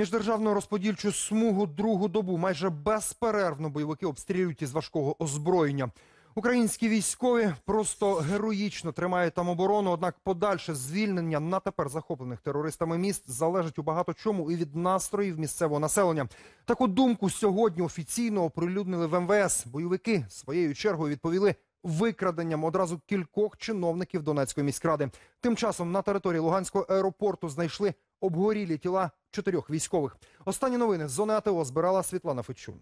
Міждержавну розподільчу смугу другу добу майже безперервно бойовики обстрілюють із важкого озброєння. Українські військові просто героїчно тримають там оборону. Однак подальше звільнення на тепер захоплених терористами міст залежить у багато чому і від настроїв місцевого населення. Таку думку сьогодні офіційно оприлюднили в МВС. Бойовики своєю чергою відповіли викраденням одразу кількох чиновників Донецької міськради. Тим часом на території Луганського аеропорту знайшли обгорілі тіла чотирьох військових. Останні новини з зони АТО збирала Світлана Федчун.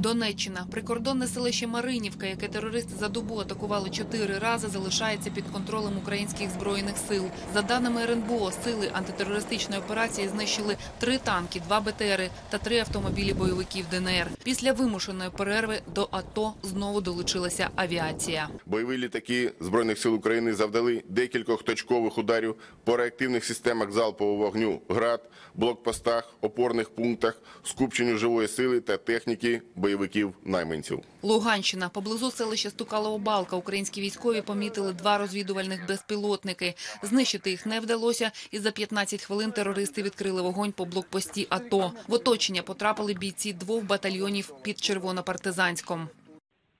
Донеччина, прикордонне селище Маринівка, яке терористи за добу атакували чотири рази, залишається під контролем українських збройних сил. За даними РНБО, сили антитерористичної операції знищили три танки, два БТРи та три автомобілі бойовиків ДНР. Після вимушеної перерви до АТО знову долучилася авіація. Бойові літаки Збройних сил України завдали декількох точкових ударів по реактивних системах залпового вогню ГРАД, блокпостах, опорних пунктах, скупченню живої сили та техніки бойовиків найманців. Луганщина поблизу селища Стукалова Балка. Українські військові помітили два розвідувальних безпілотники. Знищити їх не вдалося, і за 15 хвилин терористи відкрили вогонь по блокпості АТО. В оточення потрапили бійці двох батальйонів під Червонопартизанськом.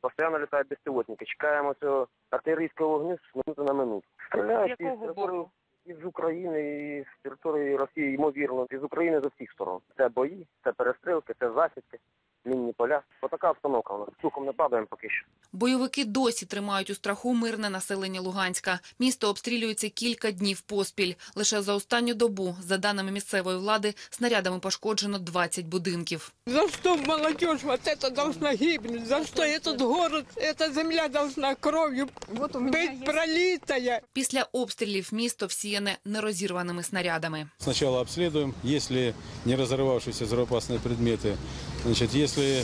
Постоянно літають безпілотники. Чекаємо цього артилерійського вогню з минути на минуту. Стріляють З якого із території боку? із України, і з території Росії, ймовірно, із України з усіх сторон. Це бої, це перестрілки, це мінні поля. Отака обстановка у нас. Духом не падаємо поки що. Бойовики досі тримають у страху мирне населення Луганська. Місто обстрілюється кілька днів поспіль. Лише за останню добу, за даними місцевої влади, снарядами пошкоджено 20 будинків. За что молодежь вот это должна гибнуть? За что этот город, эта земля должна кровью быть пролитая? Після обстрілів місто всіяне нерозірваними снарядами. Сначала обследуем, если не разорвавшиеся взрывоопасные предметы, значит, если э,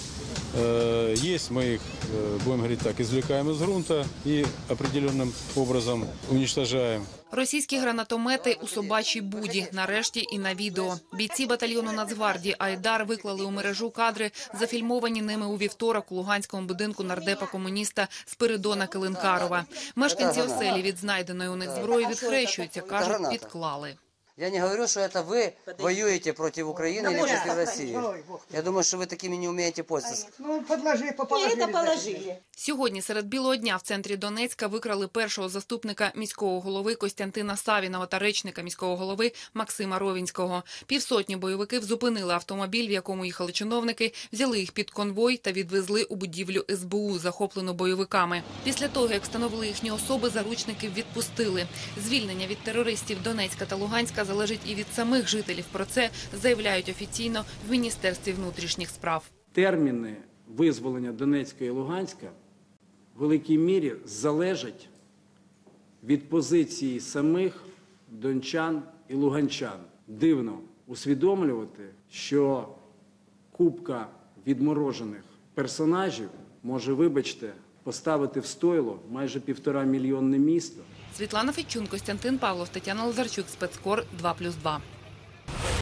есть, мы их, э, будем говорить так, извлекаем из грунта и определенным образом уничтожаем. Російські гранатомети у собачій буді. Нарешті і на відео. Бійці батальйону Нацгвардії Айдар виклали у мережу кадри, зафільмовані ними у вівторок у луганському будинку нардепа комуніста Спиридона Килинкарова. Мешканці оселі від знайденої у них зброї відхрещуються, кажуть, підклали. Я не говорю, что это вы воюете против Украины или против России. Я думаю, что вы такими не умеете пользоваться. Ну, подложи, положили. Это положили. Сьогодні серед білого дня в центрі Донецька викрали першого заступника міського голови Костянтина Савінова та речника міського голови Максима Ровінського. Півсотні бойовиків зупинили автомобіль, в якому їхали чиновники, взяли їх під конвой та відвезли у будівлю СБУ, захоплену бойовиками. Після того, як встановили їхні особи, заручників відпустили. Звільнення від терористів Донецька та Луганська залежить і від самих жителів. Про це заявляють офіційно в Міністерстві внутрішніх справ. терміни визволення Донецька і Луганська в великій мірі залежать від позиції самих дончан і луганчан. Дивно усвідомлювати, що купка відморожених персонажів може, вибачте, поставити в стойло майже півтора мільйонне місто. Світлана Фічун, Костянтин Павлов, Тетяна Лазарчук, спецкор 2+,2.